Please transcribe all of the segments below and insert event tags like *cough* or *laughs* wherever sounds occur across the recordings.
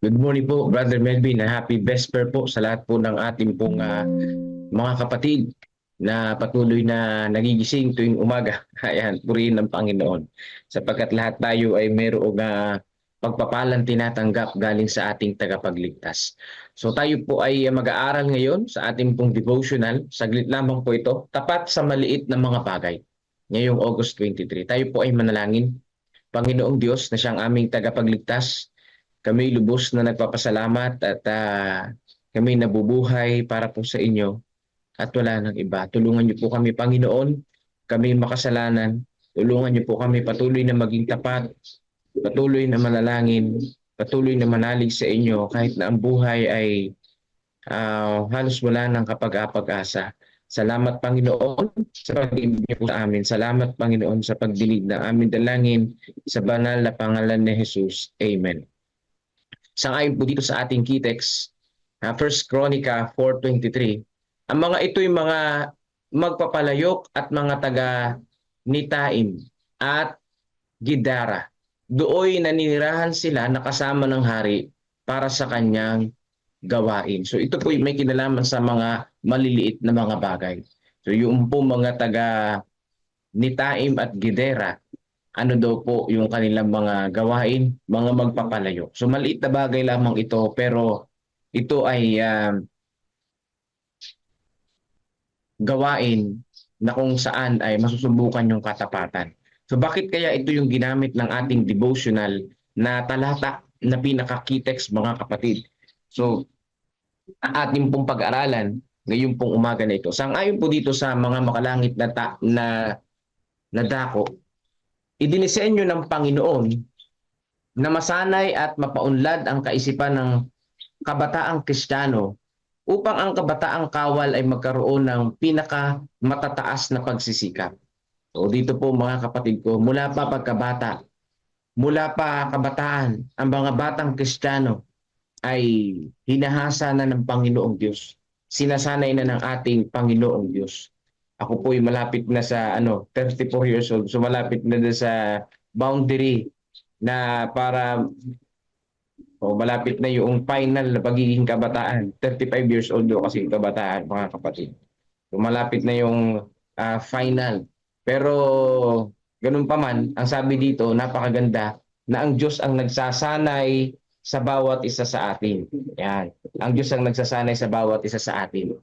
Good morning po, Brother Melvin. Happy Vesper po sa lahat po ng ating pong ah, mga kapatid na patuloy na nagigising tuwing umaga. *laughs* Ayan, purihin ng Panginoon. Sapagkat lahat tayo ay mayroong uh, pagpapalang tinatanggap galing sa ating tagapagligtas. So tayo po ay mag-aaral ngayon sa ating pong devotional. Saglit lamang po ito, tapat sa maliit na mga bagay. Ngayong August 23, tayo po ay manalangin. Panginoong Diyos na siyang aming tagapagligtas, kami lubos na nagpapasalamat at uh, kami nabubuhay para po sa inyo at wala nang iba. Tulungan niyo po kami, Panginoon, kami makasalanan. Tulungan niyo po kami patuloy na maging tapat, patuloy na manalangin, patuloy na manalig sa inyo kahit na ang buhay ay uh, halos wala nang kapag-apag-asa. Salamat Panginoon sa pag-ibig niyo po sa amin. Salamat Panginoon sa pagdilig na amin dalangin sa banal na pangalan ni Jesus. Amen. Sangayon po dito sa ating kitex, uh, First Chronica 4.23, ang mga ito'y mga magpapalayok at mga taga Nitaim at Gidara. Dooy naninirahan sila nakasama ng hari para sa kanyang gawain. So ito po may kinalaman sa mga maliliit na mga bagay. So yung po mga taga Nitaim at Gidera, ano daw po yung kanilang mga gawain, mga magpapalayo. So maliit na bagay lamang ito pero ito ay uh, gawain na kung saan ay masusubukan yung katapatan. So bakit kaya ito yung ginamit ng ating devotional na talata na pinaka-kitex mga kapatid? So ating pong pag-aralan ngayon pong umaga na ito. Sang-ayon po dito sa mga makalangit na, ta- na, na dako idinisenyo ng Panginoon na masanay at mapaunlad ang kaisipan ng kabataang Kristiyano upang ang kabataang kawal ay magkaroon ng pinaka matataas na pagsisikap. So dito po mga kapatid ko, mula pa pagkabata, mula pa kabataan, ang mga batang Kristiyano ay hinahasa na ng Panginoong Diyos. Sinasanay na ng ating Panginoong Diyos ako po ay malapit na sa ano 34 years old. So malapit na na sa boundary na para o malapit na yung final na pagiging kabataan. 35 years old do kasi kabataan mga kapatid. So malapit na yung uh, final. Pero ganun pa man, ang sabi dito, napakaganda na ang Diyos ang nagsasanay sa bawat isa sa atin. Yan. Ang Diyos ang nagsasanay sa bawat isa sa atin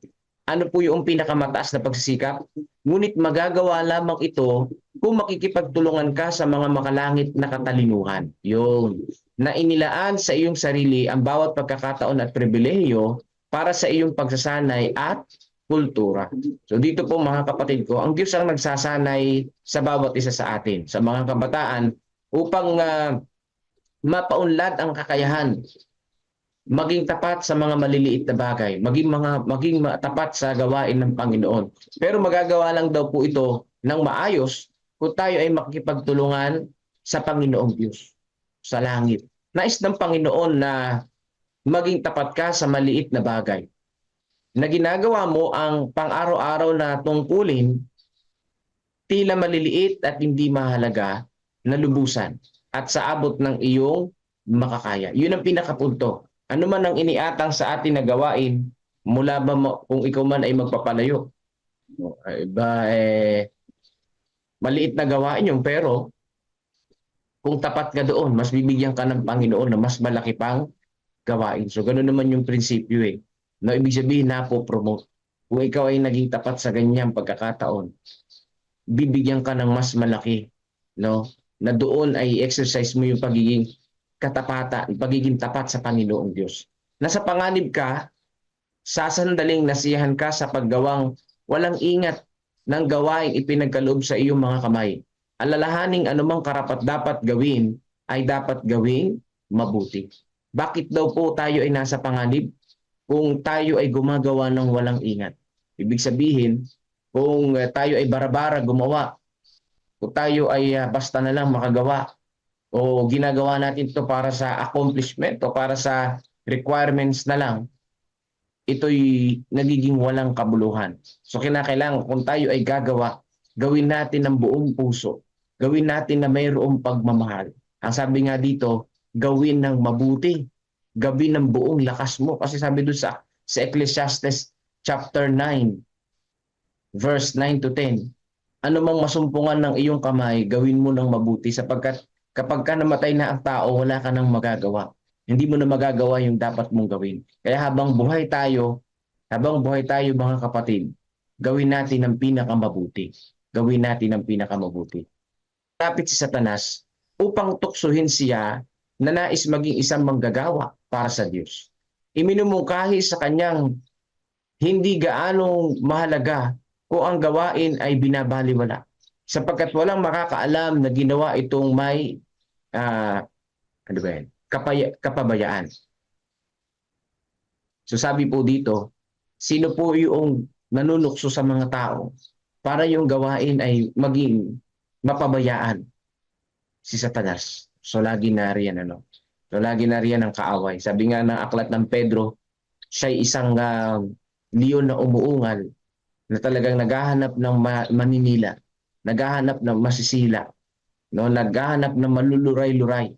ano po yung pinakamataas na pagsisikap. Ngunit magagawa lamang ito kung makikipagtulungan ka sa mga makalangit na katalinuhan. Yun. Na inilaan sa iyong sarili ang bawat pagkakataon at pribilehiyo para sa iyong pagsasanay at kultura. So dito po mga kapatid ko, ang Diyos ang nagsasanay sa bawat isa sa atin, sa mga kabataan, upang uh, mapaunlad ang kakayahan maging tapat sa mga maliliit na bagay, maging mga maging tapat sa gawain ng Panginoon. Pero magagawa lang daw po ito ng maayos kung tayo ay makikipagtulungan sa Panginoong Diyos sa langit. Nais ng Panginoon na maging tapat ka sa maliit na bagay. Na ginagawa mo ang pang-araw-araw na tungkulin tila maliliit at hindi mahalaga na lubusan at sa abot ng iyong makakaya. Yun ang pinakapunto ano man ang iniatang sa atin na gawain, mula ba kung ikaw man ay magpapalayo. Ay ba eh, maliit na gawain yung pero kung tapat ka doon, mas bibigyan ka ng Panginoon na mas malaki pang gawain. So ganoon naman yung prinsipyo eh. No, ibig sabihin na po promote. Kung ikaw ay naging tapat sa ganyang pagkakataon, bibigyan ka ng mas malaki, no? Na doon ay exercise mo yung pagiging katapatan, pagiging tapat sa Panginoong Diyos. Nasa panganib ka, sasandaling nasiyahan ka sa paggawang walang ingat ng gawain ipinagkaloob sa iyong mga kamay. Alalahaning anumang karapat dapat gawin ay dapat gawing mabuti. Bakit daw po tayo ay nasa panganib? Kung tayo ay gumagawa ng walang ingat. Ibig sabihin, kung eh, tayo ay barabara gumawa, kung tayo ay uh, basta na lang makagawa o ginagawa natin to para sa accomplishment o para sa requirements na lang, ito'y nagiging walang kabuluhan. So kinakailangan kung tayo ay gagawa, gawin natin ng buong puso. Gawin natin na mayroong pagmamahal. Ang sabi nga dito, gawin ng mabuti. gabi ng buong lakas mo. Kasi sabi doon sa, sa Ecclesiastes chapter 9, verse 9 to 10, ano mang masumpungan ng iyong kamay, gawin mo ng mabuti sapagkat kapag ka namatay na ang tao, wala ka nang magagawa. Hindi mo na magagawa yung dapat mong gawin. Kaya habang buhay tayo, habang buhay tayo mga kapatid, gawin natin ang pinakamabuti. Gawin natin ang pinakamabuti. Kapit si Satanas upang tuksuhin siya na nais maging isang manggagawa para sa Diyos. Iminumungkahi sa kanyang hindi gaanong mahalaga kung ang gawain ay binabaliwala. Sapagkat walang makakaalam na ginawa itong may ah, ano ba yan? Kapaya, kapabayaan. So sabi po dito, sino po yung nanunukso sa mga tao para yung gawain ay maging mapabayaan si Satanas. So lagi na riyan ano. So lagi na riyan ang kaaway. Sabi nga ng aklat ng Pedro, siya isang ah, leon na umuungal na talagang naghahanap ng ma- maninila, naghahanap ng masisila, no, naghahanap ng maluluray-luray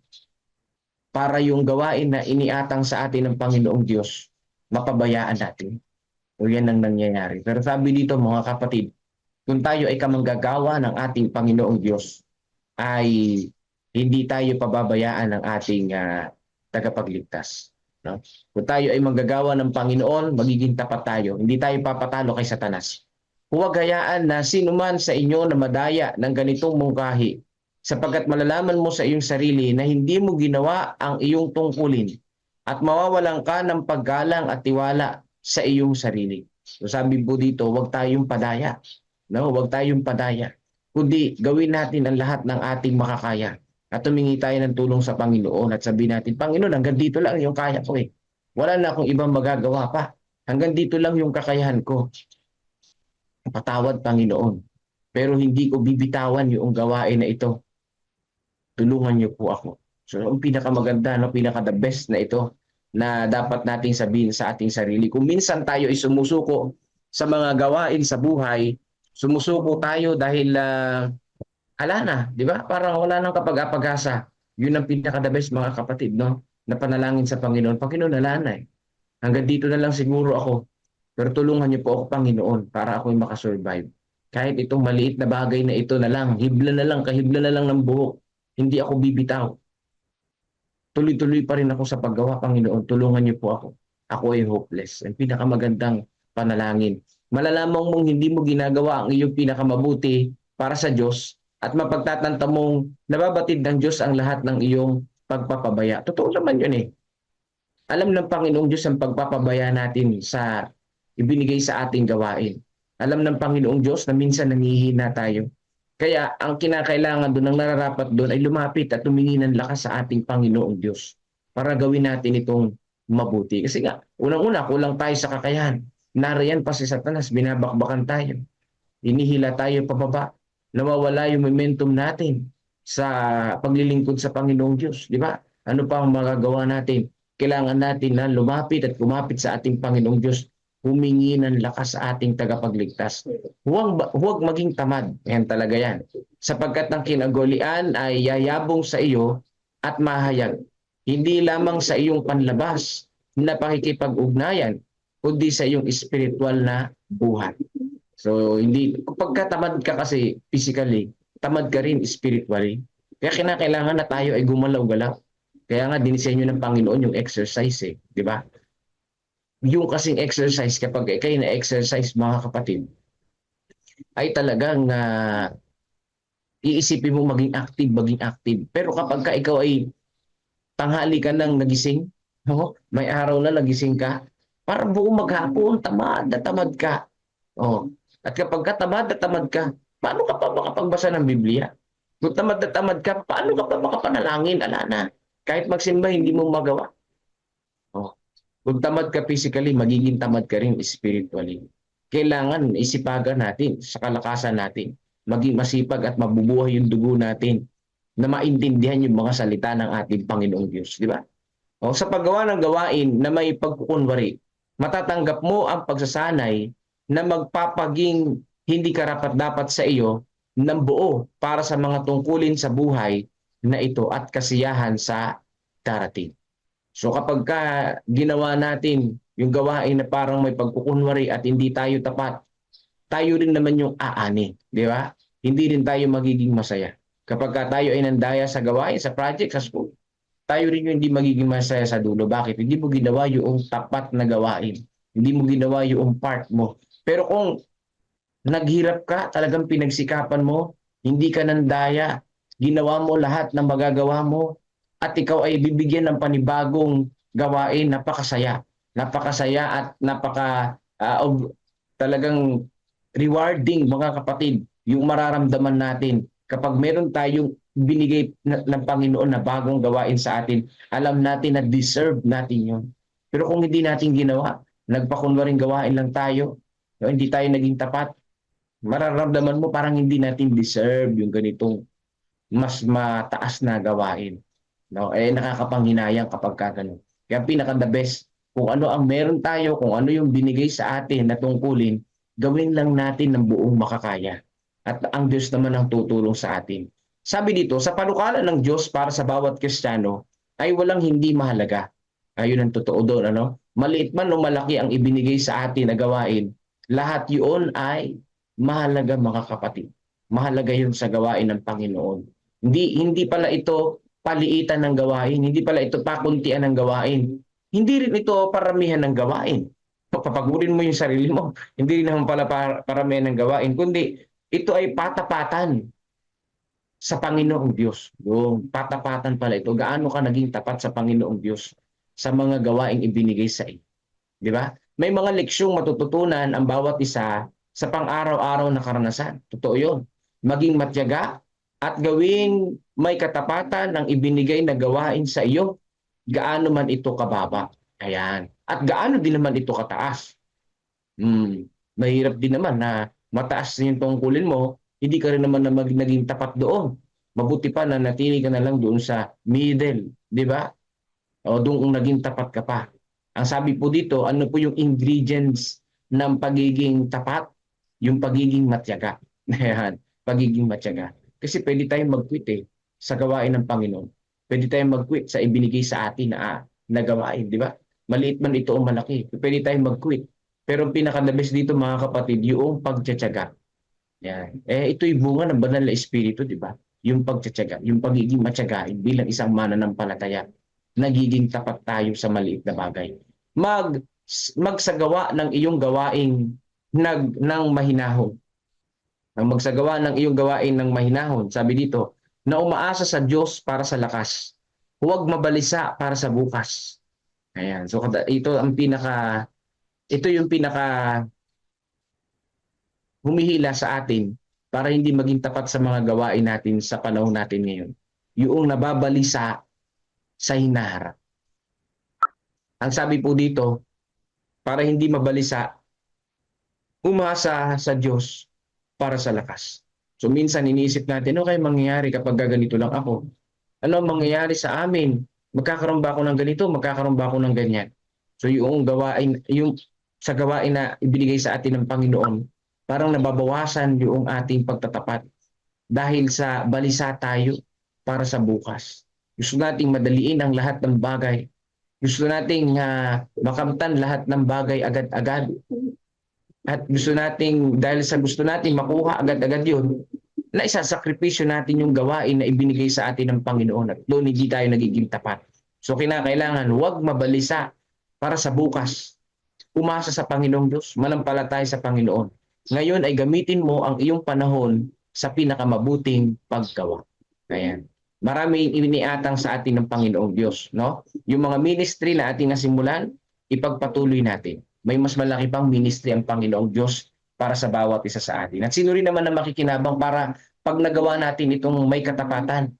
para yung gawain na iniatang sa atin ng Panginoong Diyos, mapabayaan natin. O yan ang nangyayari. Pero sabi dito mga kapatid, kung tayo ay kamanggagawa ng ating Panginoong Diyos, ay hindi tayo pababayaan ng ating ah, tagapagligtas. No? Kung tayo ay manggagawa ng Panginoon, magiging tapat tayo. Hindi tayo papatalo kay Satanas. Huwag hayaan na sino man sa inyo na madaya ng ganitong mungkahi sapagkat malalaman mo sa iyong sarili na hindi mo ginawa ang iyong tungkulin at mawawalan ka ng paggalang at tiwala sa iyong sarili. So sabi po dito, huwag tayong padaya. No, huwag tayong padaya. Kundi gawin natin ang lahat ng ating makakaya at tumingi tayo ng tulong sa Panginoon at sabihin natin, Panginoon, hanggang dito lang yung kaya ko eh. Wala na akong ibang magagawa pa. Hanggang dito lang yung kakayahan ko. Patawad, Panginoon. Pero hindi ko bibitawan yung gawain na ito. Tulungan niyo po ako. So, ang pinakamaganda, no, pinaka the best na ito na dapat nating sabihin sa ating sarili. Kung minsan tayo ay sumusuko sa mga gawain sa buhay, sumusuko tayo dahil uh, ala na, di ba? Parang wala nang kapag-apag-asa. Yun ang pinaka the best mga kapatid, no? Na panalangin sa Panginoon. Panginoon, ala na eh. Hanggang dito na lang siguro ako. Pero tulungan niyo po ako, Panginoon, para ako'y makasurvive. Kahit itong maliit na bagay na ito na lang, hibla na lang, kahibla na lang ng buhok, hindi ako bibitaw. Tuloy-tuloy pa rin ako sa paggawa, Panginoon. Tulungan niyo po ako. Ako ay hopeless. Ang pinakamagandang panalangin. Malalaman mong hindi mo ginagawa ang iyong pinakamabuti para sa Diyos at mapagtatanta mong nababatid ng Diyos ang lahat ng iyong pagpapabaya. Totoo naman yun eh. Alam ng Panginoong Diyos ang pagpapabaya natin sa ibinigay sa ating gawain. Alam ng Panginoong Diyos na minsan nangihina tayo. Kaya ang kinakailangan doon, ang nararapat doon ay lumapit at tumingi ng lakas sa ating Panginoong Diyos para gawin natin itong mabuti. Kasi nga, unang-una, kulang tayo sa kakayahan. Nariyan pa si Satanas, binabakbakan tayo. Inihila tayo pababa. Nawawala yung momentum natin sa paglilingkod sa Panginoong Diyos. Di ba? Ano pa ang magagawa natin? Kailangan natin na lumapit at kumapit sa ating Panginoong Diyos humingi ng lakas sa ating tagapagligtas. Huwag, huwag maging tamad. Yan talaga yan. Sapagkat ang kinagolian ay yayabong sa iyo at mahayag. Hindi lamang sa iyong panlabas na pakikipag-ugnayan, kundi sa iyong spiritual na buhay. So, hindi, kapag tamad ka kasi physically, tamad ka rin spiritually. Kaya kinakailangan na tayo ay gumalaw-galaw. Kaya nga, dinisenyo ng Panginoon yung exercise eh. Di ba? Yung kasing exercise kapag kayo na exercise mga kapatid ay talagang uh, iisipin mo maging active, maging active. Pero kapag ka ikaw ay tanghali ka nang nagising, oh, may araw na nagising ka, parang buong maghapon, tamad na tamad ka. Oh. At kapag ka tamad na tamad ka, paano ka pa makapagbasa ng Biblia? Kung tamad na tamad ka, paano ka pa makapanalangin? Ala na. Kahit magsimba, hindi mo magawa. Kung tamad ka physically, magiging tamad ka rin spiritually. Kailangan isipagan natin sa kalakasan natin. Maging masipag at mabubuhay yung dugo natin na maintindihan yung mga salita ng ating Panginoong Diyos. Di ba? O, sa paggawa ng gawain na may pagkukunwari, matatanggap mo ang pagsasanay na magpapaging hindi karapat-dapat sa iyo ng buo para sa mga tungkulin sa buhay na ito at kasiyahan sa darating. So kapag ka ginawa natin yung gawain na parang may pagkukunwari at hindi tayo tapat, tayo rin naman yung aani, di ba? Hindi rin tayo magiging masaya. Kapag ka tayo ay nandaya sa gawain, sa project, sa school, tayo rin yung hindi magiging masaya sa dulo. Bakit? Hindi mo ginawa yung tapat na gawain. Hindi mo ginawa yung part mo. Pero kung naghirap ka, talagang pinagsikapan mo, hindi ka nandaya, ginawa mo lahat ng magagawa mo, at ikaw ay bibigyan ng panibagong gawain, napakasaya. Napakasaya at napaka ah, ob- talagang rewarding mga kapatid yung mararamdaman natin kapag meron tayong binigay na, ng Panginoon na bagong gawain sa atin, alam natin na deserve natin yun. Pero kung hindi natin ginawa, nagpakunwaring gawain lang tayo, hindi tayo naging tapat, mararamdaman mo parang hindi natin deserve yung ganitong mas mataas na gawain. No? Eh, nakakapanghinayang kapag ka. Kaya pinaka the best, kung ano ang meron tayo, kung ano yung binigay sa atin na tungkulin, gawin lang natin ng buong makakaya. At ang Diyos naman ang tutulong sa atin. Sabi dito, sa panukala ng Diyos para sa bawat Kristiyano ay walang hindi mahalaga. Ayun ang totoo doon. Ano? Maliit man o malaki ang ibinigay sa atin na gawain, lahat yun ay mahalaga mga kapatid. Mahalaga yun sa gawain ng Panginoon. Hindi, hindi pala ito paliitan ng gawain, hindi pala ito pakuntian ng gawain. Hindi rin ito paramihan ng gawain. Papagurin mo yung sarili mo. *laughs* Hindi rin naman pala par- paramihan ng gawain, kundi ito ay patapatan sa Panginoong Diyos. Yung patapatan pala ito. Gaano ka naging tapat sa Panginoong Diyos sa mga gawaing ibinigay sa iyo. Di ba? May mga leksyong matututunan ang bawat isa sa pang-araw-araw na karanasan. Totoo yun. Maging matyaga at gawing may katapatan ng ibinigay na gawain sa iyo, gaano man ito kababa. Ayan. At gaano din naman ito kataas. Hmm. Mahirap din naman na mataas yung tungkulin mo, hindi ka rin naman na mag, naging tapat doon. Mabuti pa na natili ka na lang doon sa middle, di ba? O doon kung naging tapat ka pa. Ang sabi po dito, ano po yung ingredients ng pagiging tapat? Yung pagiging matyaga. *laughs* Ayan, pagiging matyaga. Kasi pwede tayong mag-quit eh sa gawain ng Panginoon. Pwede tayong mag-quit sa ibinigay sa atin na, na gawain, di ba? Maliit man ito o malaki. Pwede tayong mag-quit. Pero ang pinaka-the dito mga kapatid, yung pagtsatsaga. Yan. Eh, ito'y bunga ng banal na espiritu, di ba? Yung pagtsatsaga, yung pagiging matsagain bilang isang mananampalataya. Nagiging tapat tayo sa maliit na bagay. Mag, magsagawa ng iyong gawaing nag, ng mahinahon. Ang magsagawa ng iyong gawain ng mahinahon, sabi dito, na umaasa sa Diyos para sa lakas. Huwag mabalisa para sa bukas. Ayan. So ito ang pinaka ito yung pinaka humihila sa atin para hindi maging tapat sa mga gawain natin sa panahon natin ngayon. Yung nababalisa sa hinaharap. Ang sabi po dito, para hindi mabalisa, umasa sa Diyos para sa lakas. So minsan iniisip natin, kaya mangyayari kapag ganito lang ako? Ano ang mangyayari sa amin? Magkakaroon ba ako ng ganito? Magkakaroon ba ako ng ganyan? So yung gawain, yung sa gawain na ibinigay sa atin ng Panginoon, parang nababawasan yung ating pagtatapat dahil sa balisa tayo para sa bukas. Gusto nating madaliin ang lahat ng bagay. Gusto nating uh, makamtan lahat ng bagay agad-agad. At gusto nating, dahil sa gusto nating makuha agad-agad yun, na isasakripisyo natin yung gawain na ibinigay sa atin ng Panginoon at doon hindi tayo nagiging tapat. So kinakailangan huwag mabalisa para sa bukas. Umasa sa Panginoong Diyos, manampalataya sa Panginoon. Ngayon ay gamitin mo ang iyong panahon sa pinakamabuting paggawa. Ayan. Maraming iniatang sa atin ng Panginoong Diyos. No? Yung mga ministry na ating nasimulan, ipagpatuloy natin. May mas malaki pang ministry ang Panginoong Diyos para sa bawat isa sa atin. At sino rin naman ang makikinabang para pag nagawa natin itong may katapatan,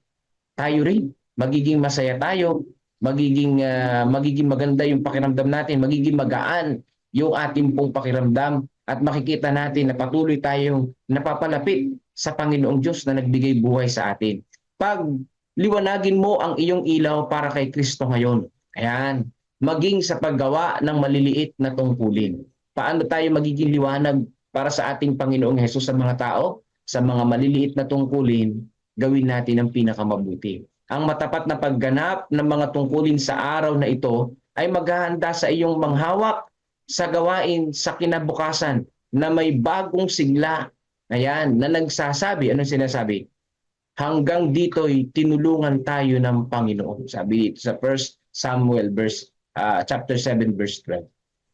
tayo rin. Magiging masaya tayo, magiging uh, magiging maganda yung pakiramdam natin, magiging magaan yung ating pong pakiramdam at makikita natin na patuloy tayong napapalapit sa Panginoong Diyos na nagbigay buhay sa atin. Pag liwanagin mo ang iyong ilaw para kay Kristo ngayon, ayan, maging sa paggawa ng maliliit na tungkulin. Paano tayo magiging liwanag para sa ating Panginoong Hesus sa mga tao? Sa mga maliliit na tungkulin, gawin natin ang pinakamabuti. ang matapat na pagganap ng mga tungkulin sa araw na ito ay maghahanda sa iyong manghawak sa gawain sa kinabukasan na may bagong sigla. Ayan, na nagsasabi, anong sinasabi? Hanggang dito'y tinulungan tayo ng Panginoon. Sabi dito sa 1 Samuel verse ah, chapter 7 verse 12.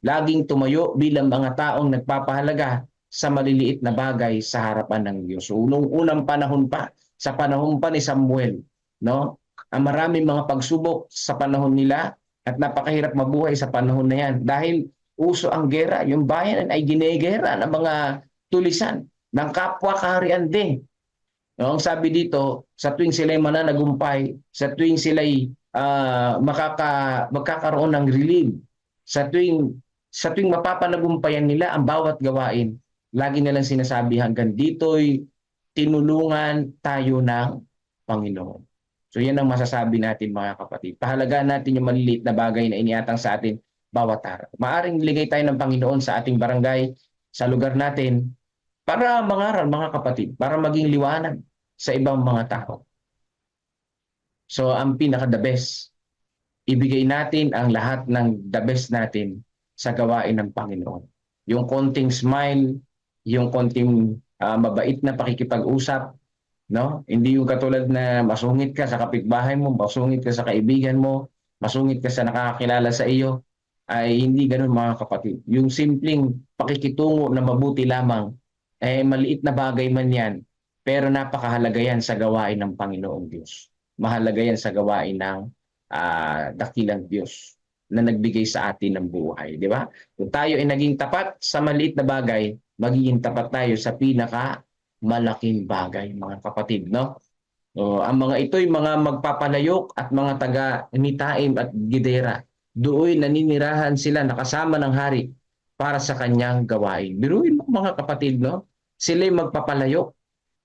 Laging tumayo bilang mga taong nagpapahalaga sa maliliit na bagay sa harapan ng Diyos. So, nung unang panahon pa, sa panahon pa ni Samuel, no? Ang maraming mga pagsubok sa panahon nila at napakahirap mabuhay sa panahon na yan dahil uso ang gera. Yung bayan ay ginegera ng mga tulisan ng kapwa kaharian din. No, ang sabi dito, sa tuwing sila'y mananagumpay, sa tuwing sila'y ah, makaka, magkakaroon ng relief, sa tuwing sa tuwing mapapanagumpayan nila ang bawat gawain, lagi nilang sinasabi hanggang dito'y tinulungan tayo ng Panginoon. So yan ang masasabi natin mga kapatid. Pahalagaan natin yung maliliit na bagay na iniatang sa atin bawat araw. Maaring ligay tayo ng Panginoon sa ating barangay, sa lugar natin, para mangaral mga kapatid, para maging liwanag sa ibang mga tao. So ang pinaka the best, ibigay natin ang lahat ng the best natin sa gawain ng Panginoon. Yung konting smile, yung konting ah, mabait na pakikipag-usap, no? Hindi yung katulad na masungit ka sa kapitbahay mo, masungit ka sa kaibigan mo, masungit ka sa nakakakilala sa iyo, ay hindi ganun mga kapatid. Yung simpleng pakikitungo na mabuti lamang, eh maliit na bagay man yan, pero napakahalaga yan sa gawain ng Panginoong Diyos. Mahalaga yan sa gawain ng ah, dakilang Diyos na nagbigay sa atin ng buhay, di ba? Kung tayo ay naging tapat sa maliit na bagay, magiging tapat tayo sa pinaka malaking bagay, mga kapatid, no? So, ang mga ito'y mga magpapalayok at mga taga Nitaim at Gidera. Doon naninirahan sila nakasama ng hari para sa kanyang gawain. Biruin mo mga kapatid, no? Sila'y magpapalayok.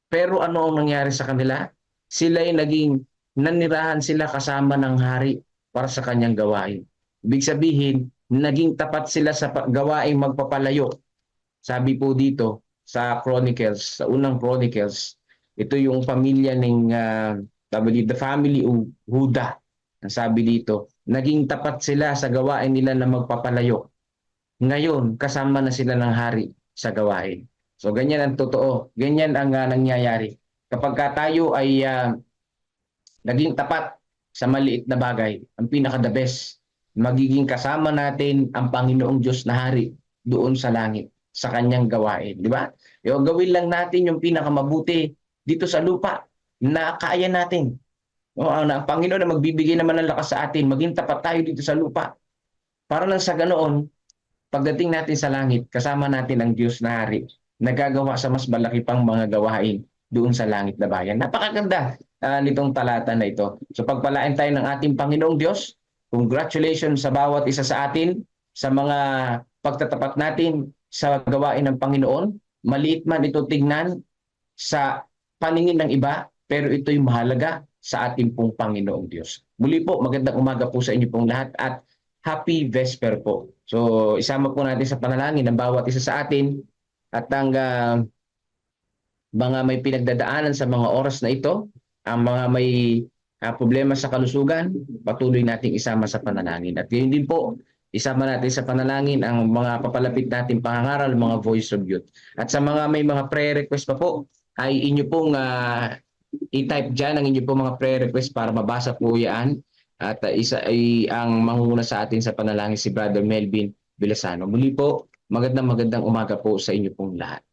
Pero ano ang nangyari sa kanila? Sila'y naging nanirahan sila kasama ng hari para sa kanyang gawain. Ibig sabihin, naging tapat sila sa gawaing magpapalayo. Sabi po dito sa Chronicles, sa unang Chronicles, ito yung pamilya ng uh, the family of Huda. Ang sabi dito, naging tapat sila sa gawain nila na magpapalayo. Ngayon, kasama na sila ng hari sa gawain. So ganyan ang totoo. Ganyan ang uh, nangyayari. Kapag ka tayo ay uh, naging tapat sa maliit na bagay, ang pinaka the best, magiging kasama natin ang Panginoong Diyos na hari doon sa langit sa kanyang gawain, di ba? Yung gawin lang natin yung pinakamabuti dito sa lupa na kaya natin. O, ang Panginoon na magbibigay naman ng lakas sa atin, maging tapat tayo dito sa lupa. Para lang sa ganoon, pagdating natin sa langit, kasama natin ang Diyos na hari, nagagawa sa mas malaki pang mga gawain doon sa langit na bayan. Napakaganda ah, nitong talata na ito. So pagpalain tayo ng ating Panginoong Diyos, congratulations sa bawat isa sa atin, sa mga pagtatapat natin sa gawain ng Panginoon. Maliit man ito tignan sa paningin ng iba, pero ito'y mahalaga sa ating pong Panginoong Diyos. Muli po, magandang umaga po sa inyo pong lahat at happy Vesper po. So isama po natin sa panalangin ng bawat isa sa atin at ang ah, mga may pinagdadaanan sa mga oras na ito, ang mga may ah, problema sa kalusugan, patuloy nating isama sa panalangin. At gayon din po, isama natin sa panalangin ang mga papalapit natin pangangaral, mga voice of youth. At sa mga may mga prayer request pa po, ay inyo pong ah, i-type dyan ang inyo pong mga prayer request para mabasa po yan. At ah, isa ay ang mangunguna sa atin sa panalangin si Brother Melvin Vilasano. Muli po, magandang magandang umaga po sa inyo pong lahat.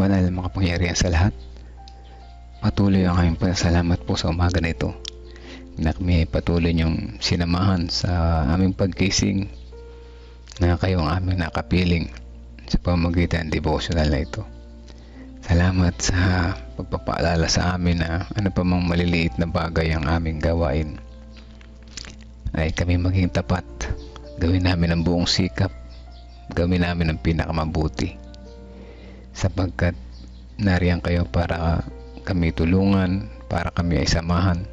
Amang banal na makapangyarihan sa lahat. Patuloy ang aming pasalamat po sa umaga na ito. Na kami ay patuloy niyong sinamahan sa aming pagkising na kayo ang aming nakapiling sa pamagitan ng devotional na ito. Salamat sa pagpapaalala sa amin na ano pa mang maliliit na bagay ang aming gawain ay kami maging tapat. Gawin namin ang buong sikap. Gawin namin ang pinakamabuti sapagkat nariyan kayo para kami tulungan, para kami ay samahan,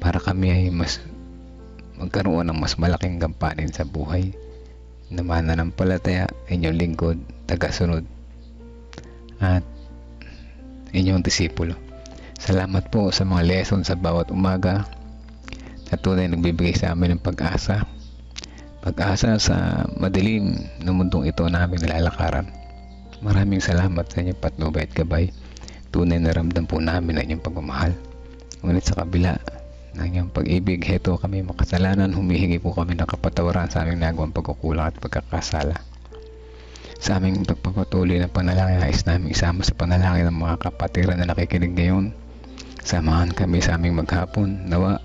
para kami ay mas magkaroon ng mas malaking gampanin sa buhay na mananampalataya, inyong lingkod, tagasunod at inyong disipulo. Salamat po sa mga lesson sa bawat umaga na tunay nagbibigay sa amin ng pag-asa. Pag-asa sa madilim na mundong ito namin nilalakaran. Maraming salamat sa inyong patnubay at gabay. Tunay na ramdam po namin ang inyong pagmamahal. Ngunit sa kabila ng inyong pag-ibig, heto kami makasalanan, humihingi po kami ng kapatawaran sa aming nagawang pagkukulang at pagkakasala. Sa aming pagpapatuloy ng panalangin, nais namin isama sa panalangin ng mga kapatiran na nakikinig ngayon. Samahan kami sa aming maghapon. Nawa,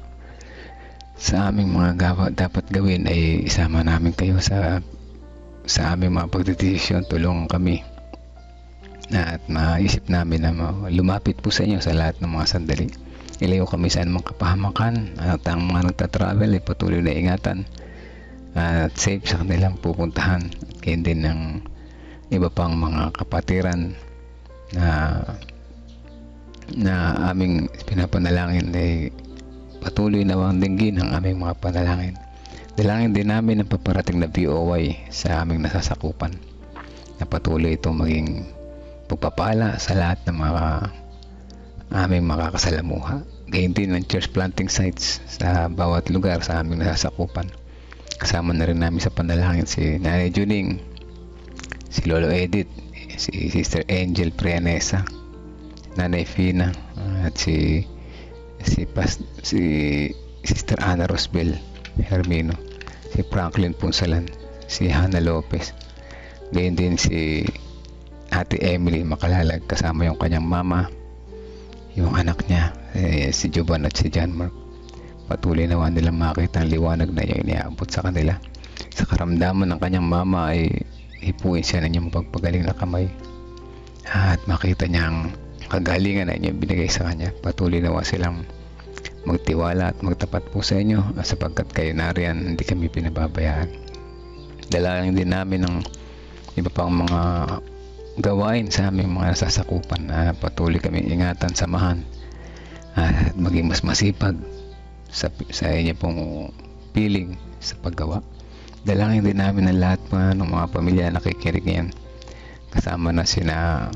sa aming mga gawa dapat gawin ay isama namin kayo sa sa aming mga pagdedesisyon. Tulungan kami na at maisip namin na ma- lumapit po sa inyo sa lahat ng mga sandali. Ilayo kami sa anumang kapahamakan at ang mga nagtatravel ay patuloy na ingatan at safe sa kanilang pupuntahan at gayon din ng iba pang mga kapatiran na na aming pinapanalangin ay patuloy na wang dinggin ang aming mga panalangin. Dalangin din namin ang paparating na VOY sa aming nasasakupan na patuloy itong maging pagpapala sa lahat ng mga aming makakasalamuha. Gayun din ng church planting sites sa bawat lugar sa aming nasasakupan. Kasama na rin namin sa panalangin si Nanay Juning, si Lolo Edith, si Sister Angel Prianesa, Nanay Fina, at si si Pas, si Sister Ana Rosbel Hermino, si Franklin Punsalan, si Hannah Lopez, gayon din si Ate Emily Makalalag kasama yung kanyang mama, yung anak niya, eh, si Jovan at si John Mark. Patuloy naman nilang makita ang liwanag na yung iniabot sa kanila. Sa karamdaman ng kanyang mama ay hipuin siya ng inyong pagpagaling na kamay. At makita niya ang kagalingan na inyong binigay sa kanya. Patuloy nawa silang magtiwala at magtapat po sa inyo sapagkat kayo nariyan hindi kami pinababayaan. Dalangin din namin ng iba pang mga gawain sa aming mga sasakupan na patuloy kami ingatan, samahan at maging mas masipag sa, sa inyo pong piling sa paggawa. Dalangin din namin ang lahat pa ng mga pamilya na nakikinig ngayon. Kasama na sina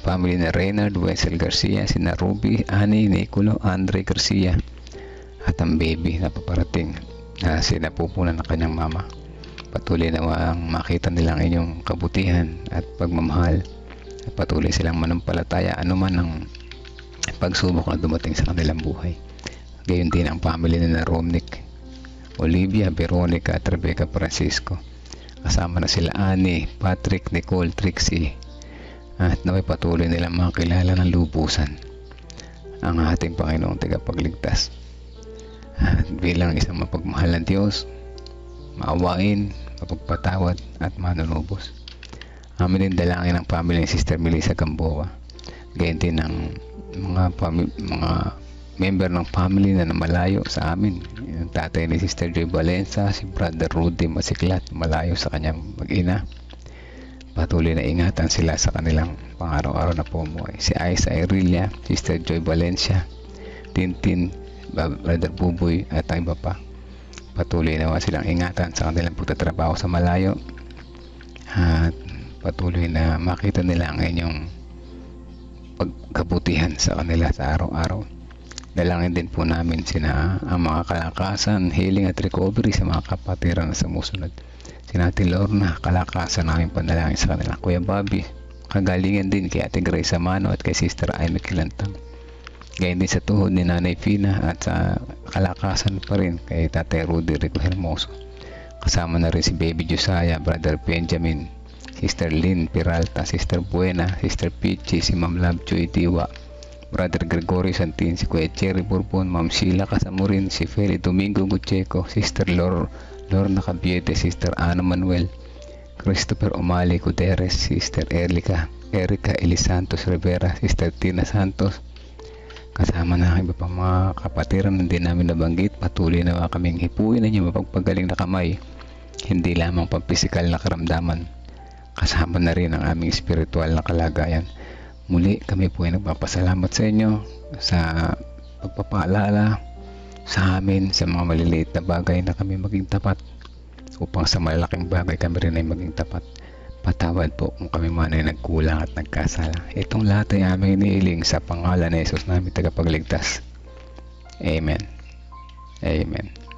family na Reynard, Wessel Garcia, sina Ruby, Ani, Nicolo, Andre Garcia at ang baby na paparating na sinapupunan ng kanyang mama. Patuloy na makita nilang inyong kabutihan at pagmamahal at patuloy silang manampalataya anuman ang pagsubok na dumating sa kanilang buhay. Gayon din ang family ni na Romnick, Olivia, Veronica at Rebecca Francisco. Kasama na sila Annie, Patrick, Nicole, Trixie at naway patuloy nilang makilala ng lubusan ang ating Panginoong tagapagligtas. At bilang isang mapagmahal ng Diyos, maawain, mapagpatawad at manunubos. Amin din dalangin ang family ni Sister Melissa Gamboa. Gayon din ng mga, mga member ng family na namalayo sa amin. Yung tatay ni Sister Joy Valenza, si Brother Rudy Masiklat, malayo sa kanyang mag-ina. Patuloy na ingatan sila sa kanilang pang-araw-araw na pumuhay. Si Aiza Irelia, Sister Joy Valencia, Tintin, Brother Buboy at iba pa. Patuloy na silang ingatan sa kanilang pagtatrabaho sa malayo. At patuloy na makita nila ang inyong pagkabutihan sa kanila sa araw-araw. Dalangin din po namin sina ang mga kalakasan, healing at recovery sa mga kapatiran na sumusunod. Si Ate Lorna, kalakasan namin panalangin sa kanila. Kuya Bobby, kagalingan din kay Ate Grace Amano at kay Sister Amy Kilantang. Gayun din sa tuhod ni Nanay Fina at sa kalakasan pa rin kay Tate Rudy Rico Hermoso. Kasama na rin si Baby Josiah, Brother Benjamin, Sister Lynn Peralta, Sister Buena, Sister Pichi, si Ma'am Lovejoy Tiwa, Brother Gregorio Santin, si Kuya Cherry Bourbon, Ma'am Sheila Casamurin, si Feli Domingo Gucheco, Sister Lor Lorna Cabiete, Sister Ana Manuel, Christopher Omali Gutierrez, Sister Erika, Erika Elisantos Rivera, Sister Tina Santos, kasama na ang iba pang mga kapatiran na din namin nabanggit, patuloy na kaming hipuin ninyo mapagpagaling na kamay, hindi lamang pang pisikal na karamdaman, kasama na rin ang aming spiritual na kalagayan. Muli kami po ay nagpapasalamat sa inyo sa pagpapaalala sa amin sa mga maliliit na bagay na kami maging tapat upang sa malalaking bagay kami rin ay maging tapat. Patawad po kung kami man ay nagkulang at nagkasala. Itong lahat ay aming iniiling sa pangalan ni Jesus namin tagapagligtas. Amen. Amen.